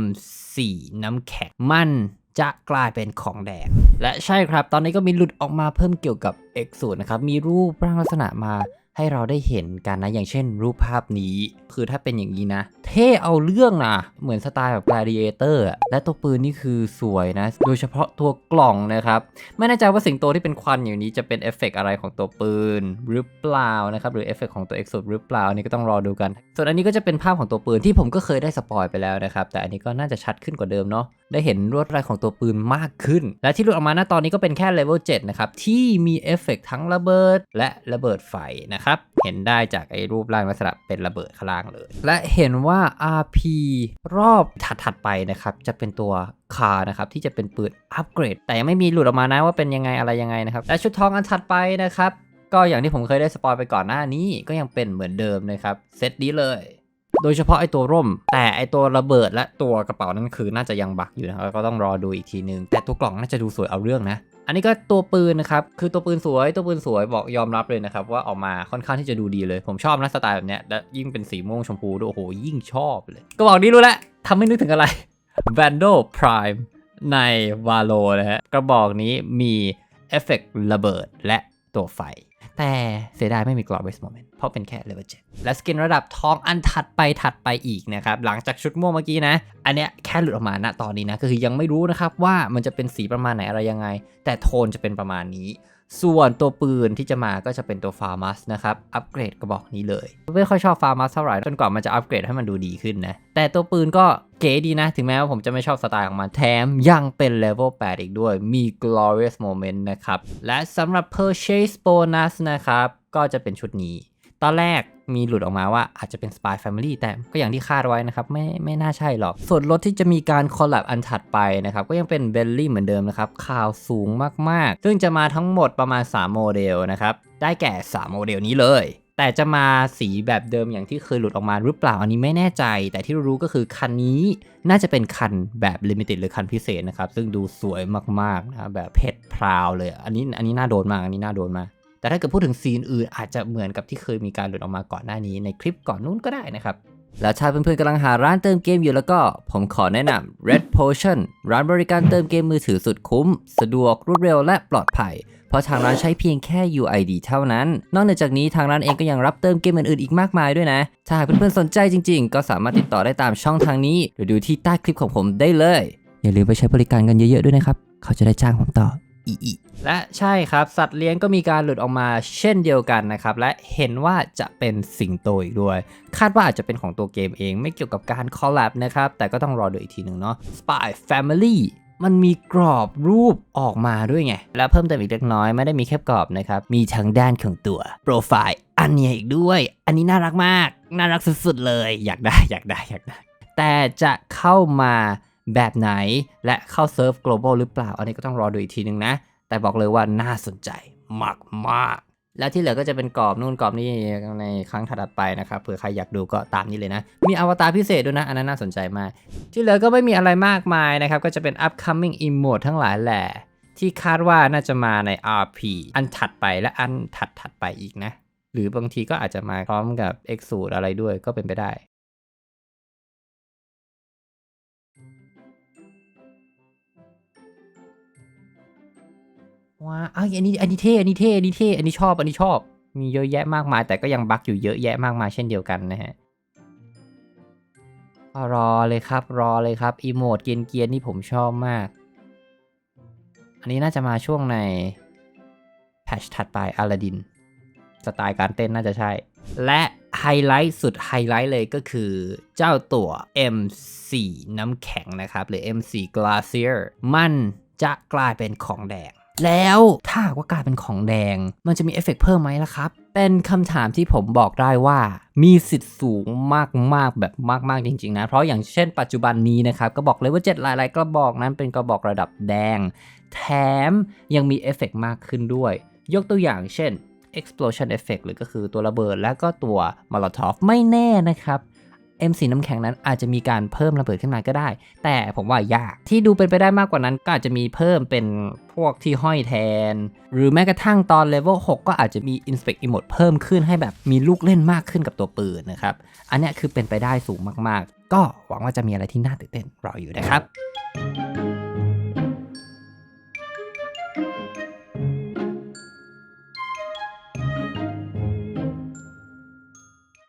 M4 น้ำแข็งมันจะกลายเป็นของแดง และใช่ครับ ตอนนี้ก็มีหลุดออกมาเพิ่มเกี่ยวกับ X 0 นะครับ มีรูปร่างลักษณะมา ให้เราได้เห็นกันนะ อย่างเช่นรูปภาพนี้ คือถ้าเป็นอย่างนี้นะ เท่เอาเรื่องนะ เหมือนสไตล์แบบ gladiator อะและตัวปืนนี่คือสวยนะ โดยเฉพาะตัวกล่องนะครับ ไม่แน่ใจว่าสิ่งโตที่เป็นควันอยู่นี้จะเป็นเอฟเฟกต์อะไรของตัวปืนหรือเปล่านะครับ หรือเอฟเฟกต์ของตัว Exo หรือเปล่าอันนี้ก็ต้องรอดูกัน ส่วนอันนี้ก็จะเป็นภาพของตัวปืนที่ผมก็เคยได้สปอยไปแล้วนะครับ แต่อันนี้ก็น่าจะชัดขึ้นกว่าเดิมเนาะได้เห็นลวดลายของตัวปืนมากขึ้น และที่หลุดออกมาณตอนนี้ก็เป็นแค่เลเวล7นะครับที่มีเอฟเฟกต์ทั้งระเบิด และระเบิดไฟนะครับเห็นได้จากไอ้รูปร่างลักษณะเป็นระเบิดข้างล่างเลย และเห็นว่า RP รอบถัดๆไปนะครับ จะเป็นตัวคานะครับที่จะเป็นปืนอัปเกรด แต่ยังไม่มีหลุดออกมานะว่าเป็นยังไงอะไรยังไงนะครับและชุดทองอันถัดไปนะครับก็อย่างที่ผมเคยได้สปอยไปก่อนหน้านี้ก็ยังเป็นเหมือนเดิมนะครับเซตนี้เลย โดยเฉพาะไอตัวร่ม แต่ไอตัวระเบิดและตัวกระเป๋านั้นคือน่าจะยังบักอยู่นะครับแล้วก็ต้องรอดูอีกทีนึง แต่ตัวกล่องน่าจะดูสวยเอาเรื่องนะ อันนี้ก็ตัวปืนนะครับ คือตัวปืนสวย ตัวปืนสวยบอกยอมรับเลยนะครับ ว่าออกมาค่อนข้างที่จะดูดีเลย ผมชอบนะสไตล์แบบเนี้ยและยิ่งเป็นสีม่วงชมพูด้วยโอ้โห ยิ่งชอบเลย ก็บอกนี้รู้แล้วทำให้นึกถึงอะไร Vandal Prime ใน Valo นะฮะ กระบอกนี้มีเอฟเฟกต์ระเบิดและตัวไฟ แต่เสียดายไม่มี Glorious Moment เพราะเป็นแค่ Level 7และสกินระดับทองอันถัดไปถัดไปอีกนะครับ หลังจากชุดม่วงเมื่อกี้นะ อันเนี้ยแค่หลุดออกมาณตอนนี้นะ ก็คือยังไม่รู้นะครับว่ามันจะเป็นสีประมาณไหนอะไรยังไง แต่โทนจะเป็นประมาณนี้ ส่วนตัวปืนที่จะมาก็จะเป็นตัวฟาร์มัสนะครับ อัปเกรดกระบอกนี้เลย ไม่ค่อยชอบฟาร์มัสเท่าไหร่จนกว่ามันจะอัปเกรดให้มันดูดีขึ้นนะ แต่ตัวปืนก็เก๋ดีนะ ถึงแม้ว่าผมจะไม่ชอบสไตล์ของมัน แถมยังเป็นเลเวล8อีกด้วย มี glorious moment นะครับ และสำหรับ purchase bonus นะครับ ก็จะเป็นชุดนี้ ตอนแรกมีหลุดออกมาว่าอาจจะเป็น Spy Family แต่ก็อย่างที่คาดไว้นะครับ ไม่ไม่น่าใช่หรอก ส่วนรถที่จะมีการคอลแลบอันถัดไปนะครับ ก็ยังเป็นเบลลี่เหมือนเดิมนะครับ ข่าวสูงมากๆ ซึ่งจะมาทั้งหมดประมาณ 3 โมเดลนะครับ ได้แก่ 3 โมเดลนี้เลย แต่จะมาสีแบบเดิมอย่างที่เคยหลุดออกมาหรือเปล่าอันนี้ไม่แน่ใจ แต่ที่รู้ก็คือคันนี้น่าจะเป็นคันแบบลิมิเต็ดหรือคันพิเศษนะครับซึ่งดูสวยมากๆนะแบบเพชรพราวเลย อันนี้อันนี้น่าโดนมากอันนี้น่าโดนมาก แต่ถ้าเกิดพูดถึงซีนอื่นอาจจะเหมือนกับที่เคยมีการหลุดออกมาก่อนหน้านี้ในคลิปก่อนนู้นก็ได้นะครับแล้วถ้าเพื่อนๆกำลังหาร้านเติมเกมอยู่แล้วก็ ผมขอแนะนำ Red Potion ร้านบริการเติมเกมมือถือสุดคุ้ม สะดวกรวดเร็วและปลอดภัย เพราะทางร้านใช้เพียงแค่ UID เท่านั้น นอกนจากนี้ทางร้านเองก็ยังรับเติมเกมอื่นๆอีกมากมายด้วยนะ ถ้าหากเพื่อนๆสนใจจริงๆ ก็สามารถติดต่อได้ตามช่องทางนี้ หรือดูที่ใต้คลิปของผมได้เลย อย่าลืมไปใช้บริการกันเยอะๆด้วยนะครับ เขาจะได้จ้างผมต่อ อีอีและใช่ครับ สัตว์เลี้ยงก็มีการหลุดออกมาเช่นเดียวกันนะครับ และเห็นว่าจะเป็นสิงโตอีกด้วย คาดว่าอาจจะเป็นของตัวเกมเองไม่เกี่ยวกับการคอลแลบนะครับ แต่ก็ต้องรอดูอีกทีหนึ่งเนาะ Spy Family มันมีกรอบรูปออกมาด้วยไง และเพิ่มเติมอีกเล็กน้อยไม่ได้มีแค่กรอบนะครับ มีทั้งด้านของตัวโปรไฟล์อันเนี้ยอีกด้วย อันนี้น่ารักมาก น่ารักสุดๆเลย อยากได้อยากได้อยากได้ แต่จะเข้ามา แบบไหนและเข้าเซิร์ฟ global หรือเปล่า อันนี้ก็ต้องรอดูอีกทีหนึ่งนะ แต่บอกเลยว่าน่าสนใจมากมากแล้วที่เหลือก็จะเป็นกรอบนู่นกรอบนี่ในครั้งถัดไปนะครับเผื่อใครอยากดูก็ตามนี้เลยนะ มีอวตารพิเศษด้วยนะ อันนั้นน่าสนใจมาก ที่เหลือก็ไม่มีอะไรมากมายนะครับ ก็จะเป็น upcoming emote ทั้งหลายแหละ ที่คาดว่าน่าจะมาใน RP อันถัดไปและอันถัดถัดไปอีกนะ หรือบางทีก็อาจจะมาพร้อมกับ X สูตรอะไรด้วยก็เป็นไปได้ ว้าอ้าวอันนี้อันนี้เท่อันนี้เท่อันนี้เท่อันนี้ชอบอันนี้ชอบ มีเยอะแยะมากมาย แต่ก็ยังบั๊กอยู่เยอะแยะมากมายเช่นเดียวกันนะฮะรอเลยครับรอเลยครับอีโมดเกียนเกียนนี่ผมชอบมาก อันนี้น่าจะมาช่วงในแพชถัดไปอลาดิน สไตล์การเต้นน่าจะใช่ และไฮไลท์สุดไฮไลท์เลยก็คือเจ้าตัว M4 น้ำแข็งนะครับ หรือ M4 Glacier มันจะกลายเป็นของแดง แล้วถ้าว่ากลายเป็นของแดง มันจะมีเอฟเฟกต์เพิ่มไหมล่ะครับ เป็นคำถามที่ผมบอกได้ว่า มีสิทธิ์สูงมากๆแบบมากๆจริง ๆ นะ เพราะอย่างเช่นปัจจุบันนี้นะครับ ก็บอกเลยว่า 7 หลาย ๆ กระบอกนั้นเป็นกระบอกระดับแดง แถมยังมีเอฟเฟกต์มากขึ้นด้วย ยกตัวอย่างเช่น explosion effect หรือก็คือตัวระเบิดและก็ตัว molotov ไม่แน่นะครับ M4 น้ำแข็งนั้นอาจจะมีการเพิ่มระเบิดขึ้นมาก็ได้ แต่ผมว่ายากที่ดูเป็นไปได้มากกว่านั้นก็อาจจะมีเพิ่มเป็นพวกที่ห้อยแทน หรือแม้กระทั่งตอนเลเวล6ก็อาจจะมี inspect emote เพิ่มขึ้นให้แบบมีลูกเล่นมากขึ้นกับตัวปืนนะครับ อันนี้คือเป็นไปได้สูงมากๆ ก็หวังว่าจะมีอะไรที่น่าตื่นเต้นรออยู่นะครับ